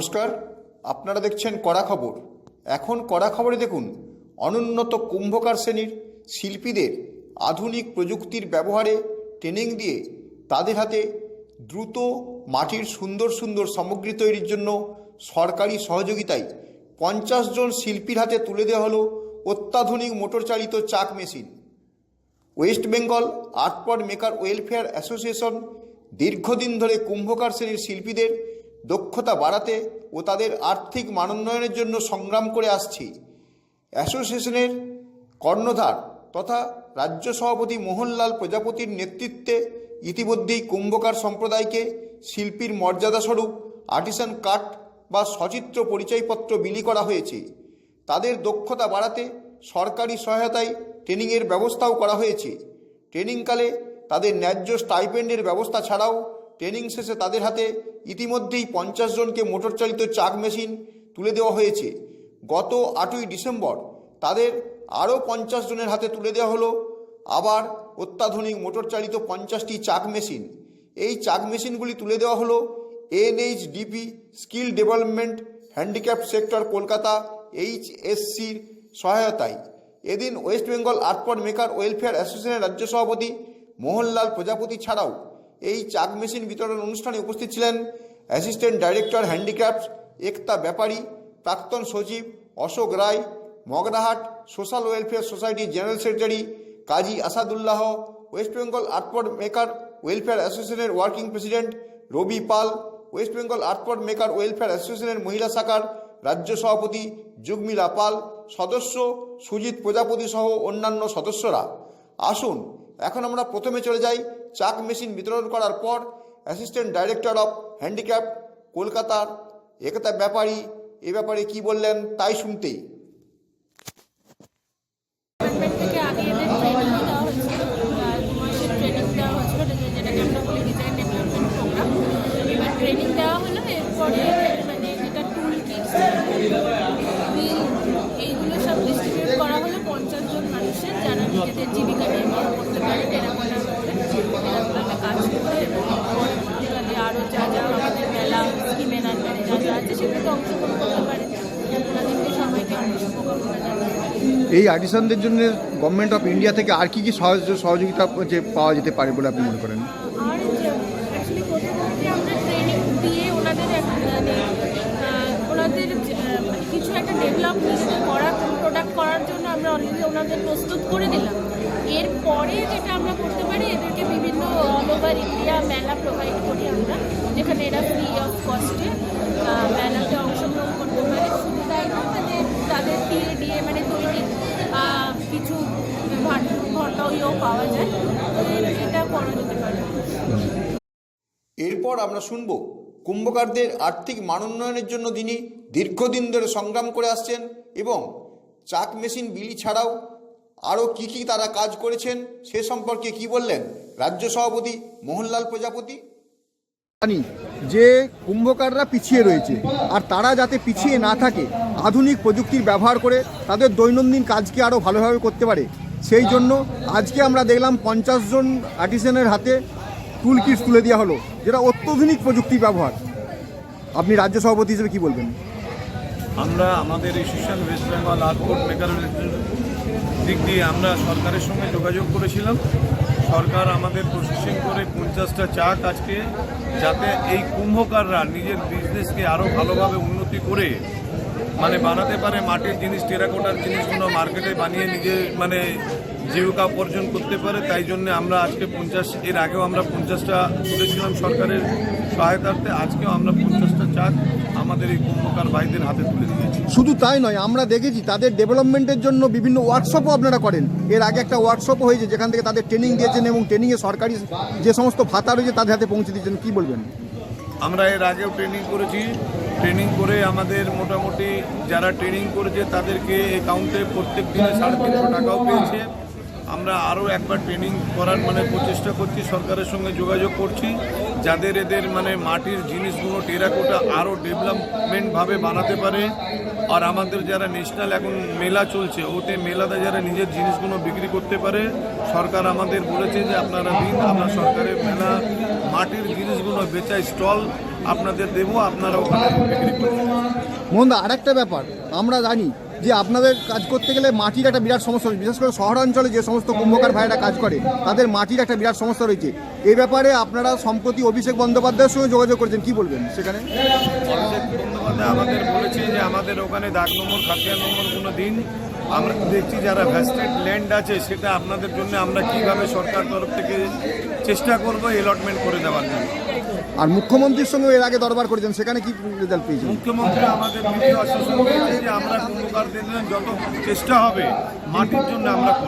নমস্কার, আপনারা দেখছেন কড়া খবর। এখন কড়া খবরে দেখুন, অনুন্নত কুম্ভকার শ্রেণির শিল্পীদের আধুনিক প্রযুক্তির ব্যবহারে ট্রেনিং দিয়ে তাদের হাতে দ্রুত মাটির সুন্দর সুন্দর সামগ্রী তৈরির জন্য সরকারি সহযোগিতায় পঞ্চাশ জন শিল্পীর হাতে তুলে দেওয়া হলো অত্যাধুনিক মোটর চালিত চাক machine. West Bengal art pot maker welfare association দীর্ঘদিন ধরে কুম্ভকার শ্রেণির শিল্পীদের দক্ষতা বাড়াতে ও তাদের আর্থিক মানোন্নয়নের জন্য সংগ্রাম করে আসছে। অ্যাসোসিয়েশনের কর্ণধার তথা রাজ্য সভাপতি মোহনলাল প্রজাপতির নেতৃত্বে ইতিমধ্যেই কুম্ভকার সম্প্রদায়কে শিল্পীর মর্যাদাস্বরূপ আর্টিসান কাট বা সচিত্র পরিচয়পত্র বিলি করা হয়েছে। তাদের দক্ষতা বাড়াতে সরকারি সহায়তায় ট্রেনিংয়ের ব্যবস্থাও করা হয়েছে। ট্রেনিংকালে তাদের ন্যায্য স্টাইপেন্ডের ব্যবস্থা ছাড়াও ট্রেনিং শেষে তাদের হাতে ইতিমধ্যেই পঞ্চাশ জনকে মোটর চালিত চাক মেশিন তুলে দেওয়া হয়েছে। গত আটই ডিসেম্বর তাদের আরও পঞ্চাশ জনের হাতে তুলে দেওয়া হলো। আবার অত্যাধুনিক মোটর চালিত পঞ্চাশটি চাক মেশিন। এই চাক মেশিনগুলি তুলে দেওয়া হলো NHDP skill development handicap sector Kolkata এইচএসসির সহায়তায়। এদিন West Bengal art pot maker welfare অ্যাসোসিয়েশনের রাজ্য সভাপতি মোহনলাল প্রজাপতি ছাড়াও এই চাক মেশিন বিতরণ অনুষ্ঠানে উপস্থিত ছিলেন assistant director handicrafts, Ekta Byapari, প্রাক্তন সচিব অশোক রায় মগরাহাট সোশ্যাল ওয়েলফেয়ার সোসাইটির general secretary Kazi Asadullah, West Bengal maker welfare অ্যাসোসিয়েশনের working president Rabi Pal, West Bengal maker welfare অ্যাসোসিয়েশনের মহিলা শাখার রাজ্য সভাপতি যুগমিলা পাল, সদস্য সুজিত প্রজাপতি সহ অন্যান্য সদস্যরা। আসুন, এখন আমরা প্রথমে চলে যাই চাক মেশিন বিতরণ করার পর অ্যাসিস্ট্যান্ট ডাইরেক্টর অফ হ্যান্ডিক্যাপ, কলকাতার, একতা ব্যাপারী, এ ব্যাপারে কি বললেন তাই শুনতেই ডিপার্টমেন্ট থেকে আগে এদের ট্রেনিং দেওয়া হচ্ছিল আর দু মাসের ট্রেনিং দেওয়া হচ্ছিল যেটা- যেটাকে আমরা বলি ডিজাইন ডেভেলপমেন্ট প্রোগ্রাম এবার ট্রেনিং দেওয়া হলো এরপরে মানে যেটা টুল কিটস বিল এইগুলো সব ডিস্ট্রিবিউট করা হলো পঞ্চাশ জন মানুষের যারা নিজেদের জীবিকা নির্বাহ করতে পারে টেরাকোটা করে টেরাকোটাতে কাজ করে এবং পরবর্তীকালে আরও যা যা আমাদের মেলা স্কিমের আন্ডারে যা যা আছে সেগুলোতে অংশগ্রহণ করতে পারে ওনাদেরকে সবাইকে অংশগ্রহণ করা যাবে এই আর্টিসানদের জন্য গভর্নমেন্ট অফ ইন্ডিয়া থেকে আর কি কি সাহায্য সহযোগিতা যে পাওয়া যেতে পারে বলে আপনি মনে করেন? মানে মানে কিছু একটা ডেভেলপ করার প্রোডাক্ট করার জন্য আমরা অলরেডি ওনাদের প্রস্তুত করে দিলাম এরপরে যেটা আমরা করতে পারি, এদেরকে বিভিন্ন অল ওভার ইন্ডিয়া মেলা প্রোভাইড করি আমরা, যেখানে এরা ফ্রি অফ কস্টে মেলাতে অংশগ্রহণ করতে পারে। শুধু তাই না মানে তাদের দিয়ে মানে কিছু পাওয়া যায় এটা করা যেতে পারে। এরপর আমরা শুনব কুম্ভকারদের আর্থিক মানোন্নয়নের জন্য তিনি দীর্ঘদিন ধরে সংগ্রাম করে আসছেন এবং চাক মেশিন বিলি ছাড়াও আরও কি কি তারা কাজ করেছেন সে সম্পর্কে কি বললেন রাজ্য সভাপতি মোহনলাল প্রজাপতি? জানি যে কুম্ভকাররা পিছিয়ে রয়েছে আর তারা যাতে পিছিয়ে না থাকে আধুনিক প্রযুক্তির ব্যবহার করে তাদের দৈনন্দিন কাজকে আরও ভালোভাবে করতে পারে? সেই জন্য আজকে আমরা দেখলাম পঞ্চাশ জন আর্টিসানের হাতে টুল কিটস তুলে দেওয়া হলো, যেটা অত্যাধুনিক প্রযুক্তির ব্যবহার। আপনি রাজ্য সভাপতি হিসেবে কী বলবেন? আমরা আমাদের association West Bengal art port maker দিক দিয়ে আমরা সরকারের সঙ্গে যোগাযোগ করেছিলাম। সরকার আমাদের প্রসেসিং করে পঞ্চাশটা চাক আজকে, যাতে এই কুম্ভকাররা নিজের বিজনেসকে আরও ভালোভাবে উন্নতি করে মানে বানাতে পারে মাটির জিনিস টেরাকোটার জিনিসগুলো মার্কেটে বানিয়ে নিজে মানে জীবিকা উপার্জন করতে পারে তাই জন্য আমরা আজকে পঞ্চাশ এর আগেও আমরা পঞ্চাশটা তুলেছিলাম সরকারের সহায়তার্থে আজকেও আমরা পঞ্চাশটা চাক আমাদের এই কুম্ভকার ভাইদের হাতে তুলে দিয়েছি। শুধু তাই নয় আমরা দেখেছি তাদের ডেভেলপমেন্টের জন্য বিভিন্ন ওয়ার্কশপও আপনারা করেন। এর আগে একটা ওয়ার্কশপও হয়েছে যেখান থেকে তাদের ট্রেনিং দিয়েছেন এবং ট্রেনিংয়ে সরকারি যে সমস্ত ভাতা রয়েছে তাদের হাতে পৌঁছে দিয়েছেন কি বলবেন? আমরা এর আগেও ট্রেনিং করেছি ট্রেনিং করে আমাদের মোটামুটি যারা ট্রেনিং করেছে তাদেরকে অ্যাকাউন্টে প্রত্যেক দিনে সাড়ে তিনশো টাকাও পেয়েছে। আমরা আরও একবার ট্রেনিং করার মানে প্রচেষ্টা করছি, সরকারের সঙ্গে যোগাযোগ করছি। যাদের এদের মানে মাটির জিনিসগুলো টেরাকোটা আরও ডেভেলপমেন্টভাবে বানাতে পারে। আর আমাদের যারা ন্যাশনাল এখন মেলা চলছে, ওতে মেলাতে যারা নিজের জিনিসগুলো বিক্রি করতে পারে, সরকার আমাদের বলেছে যে আপনারা দিন, আমরা সরকারের মেলা মাটির জিনিসগুলো বেচা স্টল আপনাদের দেবো আপনারা ওখানে বিক্রি মোহনদা আরেকটা ব্যাপার। আমরা জানি যে আপনাদের কাজ করতে গেলে মাটির একটা বিরাট সমস্যা রয়েছে। বিশেষ করে শহরাঞ্চলে যে সমস্ত কুম্ভকার ভাইরা কাজ করে তাদের মাটির একটা বিরাট সমস্যা রয়েছে। এই ব্যাপারে আপনারা সম্প্রতি অভিষেক বন্দ্যোপাধ্যায়ের সঙ্গে যোগাযোগ করেছেন। কি বলবেন সেখানে? অভিষেক বন্দ্যোপাধ্যায় আমাদের বলেছে যে আমাদের ওখানে দাগ নম্বর খাতিয়া নম্বর কোনো দিন আমরা দেখছি যারা ভ্যাস্টেড ল্যান্ড আছে সেটা আপনাদের জন্য আমরা কীভাবে সরকার তরফ থেকে চেষ্টা করব এলটমেন্ট করে দেওয়ার জন্য। আর মুখ্যমন্ত্রীর সঙ্গে এর আগে দরবার করেছেন সেখানে কি রেজাল্ট পেয়েছেন? মুখ্যমন্ত্রী আমাদের দিকে আশ্বাসন দিয়েছে যে আমরা যত চেষ্টা হবে মাটির জন্য আমরা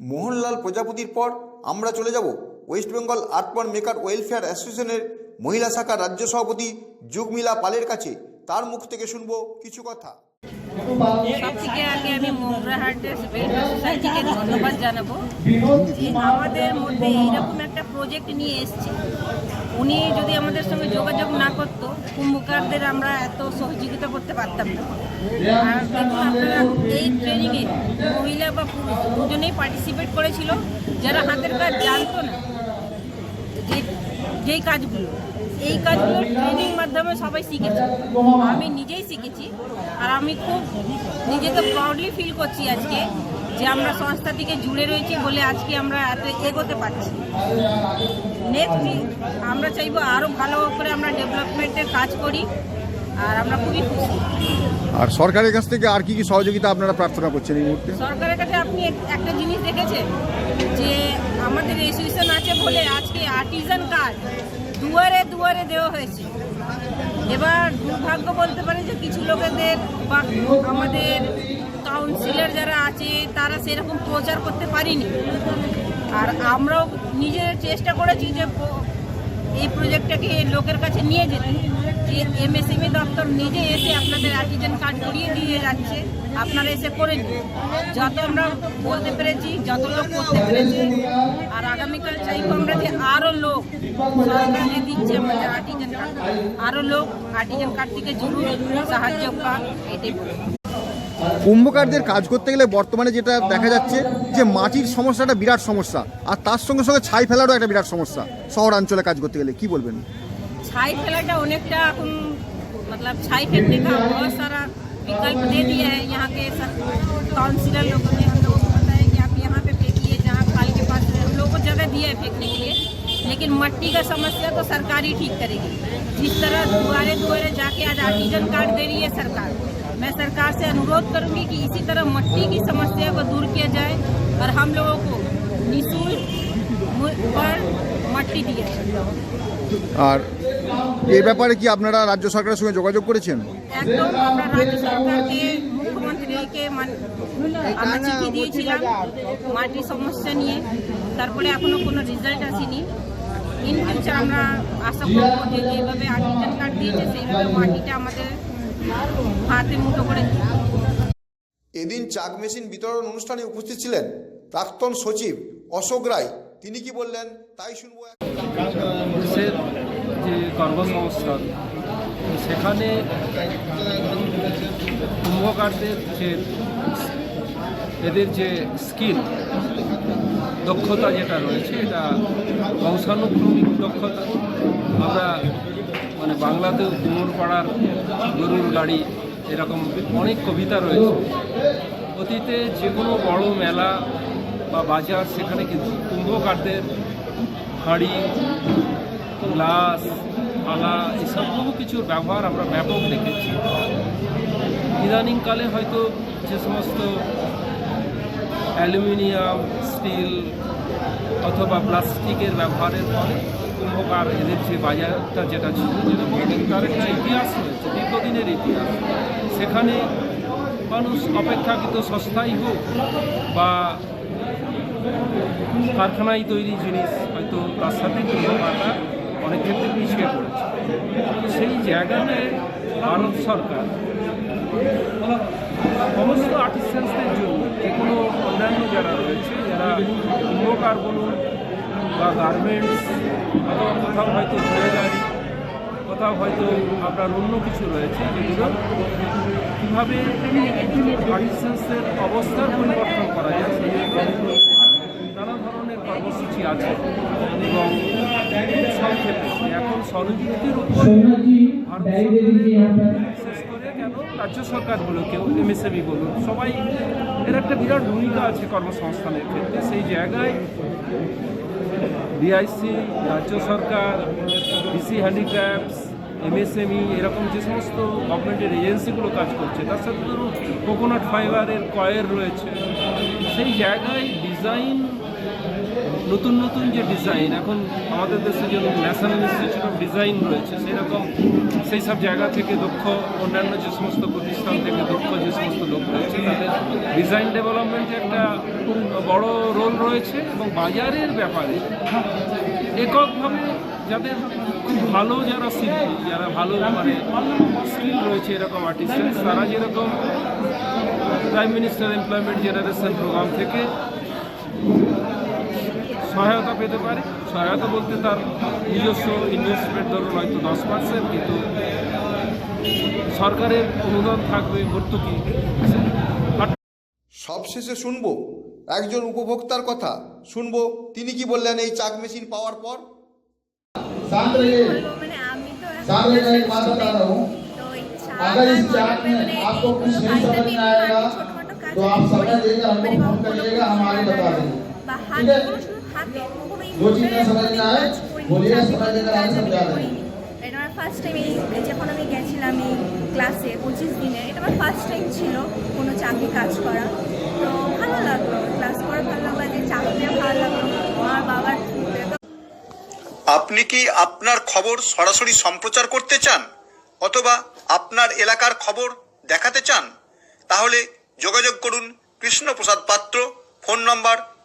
মোহনলাল প্রজাপতির পর আমরা চলে যাব West Bengal art maker welfare অ্যাসোসিয়েশনের মহিলা শাখার রাজ্য সভাপতি যুগমিলা পালের কাছে। তার মুখ থেকে শুনব কিছু কথা। সব থেকে আগে আমি মোগরাহাটের ওয়েলফেয়ার সোসাইটিকে ধন্যবাদ জানাব যে আমাদের মধ্যে এইরকম প্রজেক্ট নিয়ে এসছে। উনি যদি আমাদের সঙ্গে যোগাযোগ না করতো, কুম্ভকারদের আমরা এত সহযোগিতা করতে পারতাম না। আর দেখুন, আপনারা এই ট্রেনিংয়ে মহিলা বা পুরুষ দুজনেই পার্টিসিপেট করেছিল, যারা হাতের কাজ জানতো না যে যেই কাজগুলো। এই কাজগুলো ট্রেনিং মাধ্যমে সবাই শিখেছে। আমি নিজেই শিখেছি, আর আমি খুব নিজেকে প্রাউডলি ফিল করছি আজকে যে আমরা সংস্থাটিকে জুড়ে রয়েছি বলে আজকে আমরা এত এগোতে পারছি। নেক্সট আমরা চাইব আরও ভালো করে আমরা ডেভেলপমেন্টের কাজ করি আর আমরা খুবই খুশি। আর সরকারের কাছ থেকে আর কি কি সহযোগিতা আপনারা প্রার্থনা করছেন এই মুহূর্তে? সরকারের কাছে আপনি একটা জিনিস দেখেছেন যে আমাদের অ্যাসোসিয়েশন আছে বলে আজকে আর্টিজান কার্ড দুয়ারে দুয়ারে দেওয়া হয়েছে। এবার দুর্ভাগ্য বলতে পারে যে কিছু লোকেদের বা আমাদের কাউন্সিলর যারা আছে, তারা সেরকম প্রচার করতে পারিনি। আর আমরাও নিজের চেষ্টা করেছি যে এই প্রজেক্টটাকে লোকের কাছে নিয়ে যেতে। যে এমএসএমই দপ্তর নিজে এসে আপনাদের আর্টিজেন কার্ড করিয়ে দিয়ে যাচ্ছে, আপনারা এসে করে যত আমরা বলতে পেরেছি, যত লোক করতে পেরেছি। আর আগামীকাল চাইব আমরা যে আরও লোক সরকার যে দিচ্ছে আমাদের আর্টিজেন কার্ড আরও লোক আর্টিজেন কার্ড থেকে জরুর সাহায্য পান এটাই কুম্ভকারদের কাজ করতে গেলে বর্তমানে যেটা দেখা যাচ্ছে যে মাটির সমস্যাটা বিরাট সমস্যা আর তার সঙ্গে সঙ্গে ছাই ফেলারও একটা বিরাট সমস্যা শহরাঞ্চলে কাজ করতে গেলে কি বলবেন छाई फैलाटा अनेकटा अपन मतलब छाई फेंकने का बहुत सारा विकल्प दे दिया है यहाँ के सब काउंसिलर लोगों ने हम लोगों को बताया कि आप यहाँ पे फेंकिए जहाँ खाल के पास हम लोगों को जगह दिया है फेंकने के लिए लेकिन मट्टी का समस्या तो सरकार ही ठीक करेगी जिस तरह दुआरे दुआरे जाके आज आर्टिजन कार्ड दे रही है सरकार मैं सरकार से अनुरोध करूंगी कि इसी तरह मट्टी की समस्या को दूर किया जाए और हम लोगों को निःशुल्क मु- पर मट्टी दिया जाए আর এই ব্যাপারে কি আপনারা রাজ্য সরকারের সঙ্গে যোগাযোগ করেছেন একদম আমরা রাজ্য সরকারকে মুখ্যমন্ত্রীকে মান- আমরা চিঠি দিয়েছিলাম মাটির সমস্যা নিয়ে তারপরে এখনো কোনো রেজাল্ট আসেনি ইন ফিউচার আমরা আশা করবো যে যেভাবে আর্টিজান কার্ড দিয়েছে সেইভাবে মাটিটা আমাদের হাতে মুঠো করে এদিন চাক মেশিন বিতরণ অনুষ্ঠানে উপস্থিত ছিলেন প্রাক্তন সচিব অশোক রায়। তিনি কি বললেন তাই শুনব দেশের যে কর্মসংস্থান সেখানে কুম্ভকারদের যে এদের যে স্কিল দক্ষতা যেটা রয়েছে এটা বংশানুক্রমিক দক্ষতা। আমরা মানে বাংলাতেও কুমোর পাড়ার গরুর গাড়ি এরকম অনেক কবিতা রয়েছে। অতীতে যে কোনো বড় মেলা বা বাজার সেখানে কিন্তু কুম্ভকারদের হাঁড়ি, গ্লাস, থালা এসব বহু কিছুর ব্যবহার আমরা ব্যাপক দেখেছি। ইদানিংকালে হয়তো যে সমস্ত অ্যালুমিনিয়াম, স্টিল অথবা প্লাস্টিকের ব্যবহারের ফলে কুম্ভকার এদের যে বাজারটা যেটা ছিল, যেটা বহুদিন তার একটা ইতিহাস রয়েছে, দীর্ঘদিনের ইতিহাস। সেখানে মানুষ অপেক্ষাকৃত সস্তাই হোক বা কারখানায় তৈরি জিনিস হয়তো তার সাথে কুম্ভকাররা অনেক ক্ষেত্রে পিছিয়ে পড়েছে। সেই জায়গাতে ভারত সরকার সমস্ত আর্টিস্টান্সদের জন্য যে কোনো অন্যান্য যারা রয়েছে, যারা কুম্ভকার বলুন বা গার্মেন্টস অথবা কোথাও হয়তো জুয়েলারি কোথাও হয়তো আপনার অন্য কিছু রয়েছে যেগুলো কীভাবে আর্টিস্টান্সদের অবস্থার পরিবর্তন করা যায় সেই নানা ধরনের কর্মসূচি আছে এবং সংক্ষেপে এখন স্বনিযুক্তির উপর বিশেষ করে কেন রাজ্য সরকারগুলোকেও এমএসএমই বলুন সবাই এর একটা বিরাট ভূমিকা আছে কর্মসংস্থানের ক্ষেত্রে সেই জায়গায় ডিআইসি রাজ্য সরকার ডিসি হ্যান্ডিক্রাফটস এমএসএমই এরকম যে সমস্ত গভর্নমেন্টের এজেন্সিগুলো কাজ করছে, তার সাথে ধরুন কোকোনাট ফাইবারের কয়ের রয়েছে। সেই জায়গায় ডিজাইন নতুন নতুন যে ডিজাইন এখন আমাদের দেশে যে ন্যাশনাল ইনস্টিটিউট অফ ডিজাইন রয়েছে, সেরকম সেই সব জায়গা থেকে দক্ষ, অন্যান্য যে সমস্ত প্রতিষ্ঠান থেকে দক্ষ যে সমস্ত লোক রয়েছে, তাদের ডিজাইন ডেভেলপমেন্টে একটা বড় রোল রয়েছে এবং বাজারের ব্যাপারে এককভাবে যাদের খুব ভালো যারা শিল্পী, যারা ভালো মানে স্কিল রয়েছে এরকম আর্টিস্ট তারা যেরকম prime minister employment generation programme থেকে সহায়তা পেতে পারে সহায়তা বলতে তার নিজস্ব ইনভেস্টমেন্ট ধরুন হয়তো দশ পার্সেন্ট কিন্তু সরকারের অনুদান থাকবে ভর্তুকি সবশেষে শুনবো একজন উপভোক্তার কথা শুনবো তিনি কি বললেন এই চাক মেশিন পাওয়ার পর शांत रहिए মানে আমি তো शांत रहकर एक बात बता रहा हूँ अगर इस चार्ट में आपको कुछ नहीं समझ में आएगा तो आप समय देकर हमको फोन करिएगा हम आगे बता देंगे ठीक है হাতে করিনি এটা আমার ফার্স্ট টাইম এই যখন আমি গেছিলাম এই ক্লাসে পঁচিশ দিনে এটা আমার ফার্স্ট টাইম ছিল কোনো চাকরি কাজ করা। তো ভালো লাগল ক্লাস করা ভালো লাগল যে চাকরিটা ভালো লাগল আমার বাবার আপনি কি আপনার খবর সরাসরি সম্প্রচার করতে চান? অথবা আপনার এলাকার খবর দেখাতে চান? তাহলে যোগাযোগ করুন Krishnaprasad Patra phone number